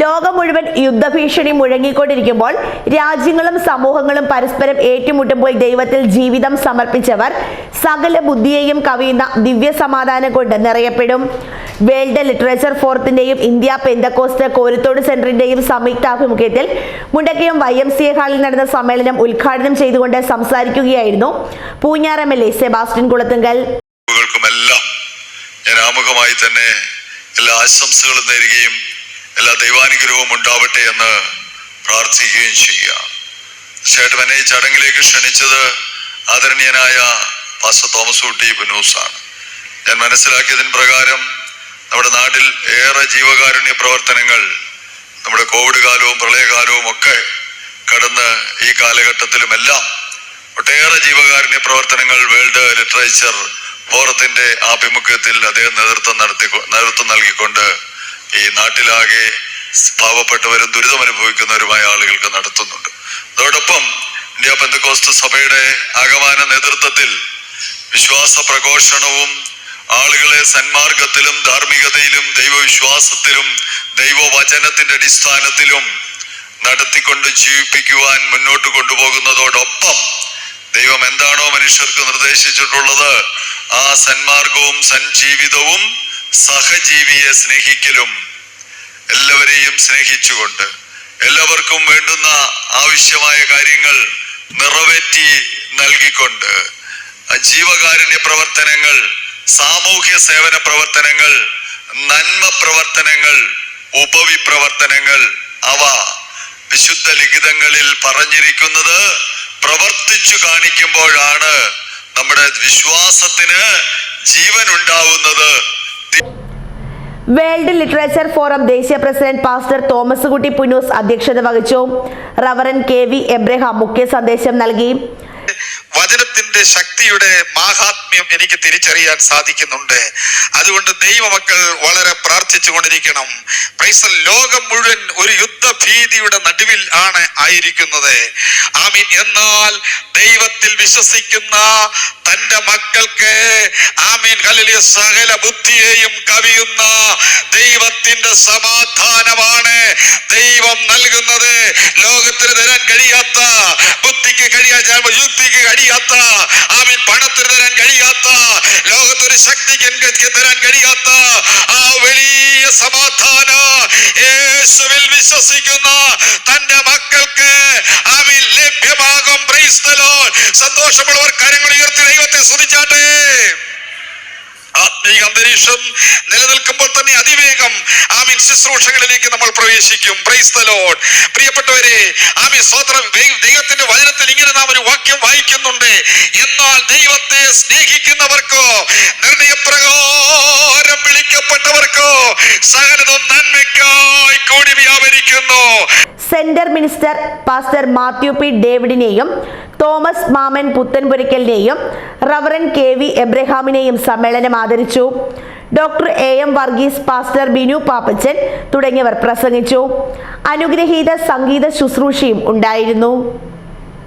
ലോകം മുഴുവൻ യുദ്ധഭീഷണി മുഴങ്ങിക്കൊണ്ടിരിക്കുമ്പോൾ രാജ്യങ്ങളും സമൂഹങ്ങളും പരസ്പരം ഏറ്റുമുട്ടുമ്പോൾ ദൈവത്തിൽ ജീവിതം സമർപ്പിച്ചവർ സകല ബുദ്ധിയെയും കവിയുന്ന ദിവ്യ സമാധാനം കൊണ്ട് നിറയപ്പെടും. വേൾഡ് ലിറ്ററേച്ചർ ഫോറത്തിന്റെയും ഇന്ത്യ പെന്തക്കോസ്റ്റ് കോരിത്തോട് സെന്ററിന്റെയും സംയുക്താഭിമുഖ്യത്തിൽ Mundakayam Y M C A ഹാളിൽ നടന്ന സമ്മേളനം ഉദ്ഘാടനം ചെയ്തുകൊണ്ട് സംസാരിക്കുകയായിരുന്നു Poonjar M L A Sebastian Kulathunkal. ഞാൻ ആമുഖമായി തന്നെ എല്ലാ ആശംസകളും നേരുകയും എല്ലാ ദൈവാനുഗ്രഹവും ഉണ്ടാവട്ടെ എന്ന് പ്രാർത്ഥിക്കുകയും ചെയ്യുക. തീർച്ചയായിട്ടും എന്നെ ഈ ചടങ്ങിലേക്ക് ക്ഷണിച്ചത് ആദരണീയനായ പാസ തോമസ് കുട്ടി ബനൂസാണ് ഞാൻ മനസ്സിലാക്കിയതിന് പ്രകാരം നമ്മുടെ നാട്ടിൽ ഏറെ ജീവകാരുണ്യ പ്രവർത്തനങ്ങൾ നമ്മുടെ കോവിഡ് കാലവും പ്രളയകാലവും ഒക്കെ കടന്ന് ഈ കാലഘട്ടത്തിലുമെല്ലാം ഒട്ടേറെ ജീവകാരുണ്യ പ്രവർത്തനങ്ങൾ വേൾഡ് ലിറ്ററേച്ചർ ഫോറത്തിന്റെ ആഭിമുഖ്യത്തിൽ അദ്ദേഹം നേതൃത്വം നടത്തി നേതൃത്വം നൽകിക്കൊണ്ട് ഈ നാട്ടിലാകെ പാവപ്പെട്ടവരും ദുരിതം അനുഭവിക്കുന്നവരുമായ ആളുകൾക്ക് നടത്തുന്നുണ്ട്. അതോടൊപ്പം ഇന്ത്യ പെന്തക്കോസ്ത് സഭയുടെ ആഗമാന നേതൃത്വത്തിൽ വിശ്വാസ പ്രഘോഷണവും ആളുകളെ സന്മാർഗത്തിലും ധാർമ്മികതയിലും ദൈവവിശ്വാസത്തിലും ദൈവവചനത്തിന്റെ അടിസ്ഥാനത്തിലും നടത്തിക്കൊണ്ട് ജീവിപ്പിക്കുവാൻ മുന്നോട്ട് കൊണ്ടുപോകുന്നതോടൊപ്പം ദൈവം എന്താണോ മനുഷ്യർക്ക് നിർദ്ദേശിച്ചിട്ടുള്ളത് ആ സന്മാർഗവും സഞ്ജീവിതവും സഹജീവിയെ സ്നേഹിക്കലും എല്ലാവരെയും സ്നേഹിച്ചുകൊണ്ട് എല്ലാവർക്കും വേണ്ടുന്ന ആവശ്യമായ കാര്യങ്ങൾ നിറവേറ്റി നൽകിക്കൊണ്ട് ജീവകാരുണ്യ പ്രവർത്തനങ്ങൾ സാമൂഹ്യ സേവന പ്രവർത്തനങ്ങൾ നന്മ പ്രവർത്തനങ്ങൾ ഉപവിപ്രവർത്തനങ്ങൾ അവ വിശുദ്ധ ലിഖിതങ്ങളിൽ പറഞ്ഞിരിക്കുന്നത് പ്രവർത്തിച്ചു കാണിക്കുമ്പോഴാണ് നമ്മുടെ വിശ്വാസത്തിന് ജീവൻ ഉണ്ടാവുന്നത് വേൾഡ് ലിറ്ററേച്ചർ ഫോറം ദേശീയ president pastor Thomas Kutty Punnoose അധ്യക്ഷത വഹിച്ചു. റവറൻ കെ വി എബ്രഹാം മുഖ്യ സന്ദേശം നൽകി. വചനത്തിന്റെ ശക്തിയുടെ മാഹാത്മ്യം എനിക്ക് തിരിച്ചറിയാൻ സാധിക്കുന്നുണ്ട്. അതുകൊണ്ട് ദൈവമക്കൾ വളരെ പ്രാർത്ഥിച്ചു കൊണ്ടിരിക്കണം. പ്രൈസൽ ലോകം മുഴുവൻ ഒരു യുദ്ധഭീതിയുടെ നടുവിൽ ആണ് ആയിരിക്കുന്നത്. ആമീൻ. എന്നാൽ ദൈവത്തിൽ വിശ്വസിക്കുന്ന തന്റെ മക്കൾക്ക് ആമീൻ ഹല്ലേലൂയ സകല ബുദ്ധിയെയും കവിയുന്ന ദൈവത്തിന്റെ സമാധാനമാണ് ദൈവം നൽകുന്നത്. ലോകത്തിന് തരാൻ കഴിയാത്ത ബുദ്ധിക്ക് കഴിയാത്ത യുക്തിക്ക് കഴിയാത്ത ആമീൻ പണത്തിന് തരാൻ കഴിയാത്ത ലോകത്തൊരു ശക്തിക്ക് തരാൻ കഴിയാത്ത ആ വലിയ സമാധാന യേശുവിൽ വിശ്വസിക്കുന്ന തന്റെ മക്കൾക്ക് ആമീൻ ലഭ്യമാകും Praise the Lord. സന്തോഷമുള്ളവർ കാര്യങ്ങൾ ഉയർത്തി ദൈവത്തെ സ്തുതിച്ചാട്ടെ. ആത്മീയ അന്തരീക്ഷം നിലനിൽക്കുമ്പോൾ തന്നെ അതിവേഗം ആമീൻ ശുശ്രൂഷകളിലേക്ക് നമ്മൾ പ്രവേശിക്കും. പ്രൈസ് ദ ലോർഡ് പ്രിയപ്പെട്ടവരെ ആമീൻ സ്വതന്ത്രം ദൈവത്തിന്റെ വചനത്തിൽ ഇങ്ങനെ നാം ഒരു വാക്യം വായിക്കുന്നുണ്ട്. എന്നാൽ ദൈവത്തെ സ്നേഹിക്കുന്നവർക്കോ നിർണയപ്രകാരം വിളിക്കപ്പെട്ടവർക്കോ സകലതും നന്മയ്ക്കായി കൂടി വ്യാപരിക്കുന്നു. Centre minister pastor Mathew P ഡേവിഡിനെയും Thomas Mammen പുത്തൻപുരയ്ക്കലിനെയും റവറൻ കെ വി എബ്രഹാമിനെയും സമ്മേളനം ആദരിച്ചു. Doctor A M Varghese pastor Binu Pappachan തുടങ്ങിയവർ പ്രസംഗിച്ചു. അനുഗ്രഹീത സംഗീത ശുശ്രൂഷയും ഉണ്ടായിരുന്നു.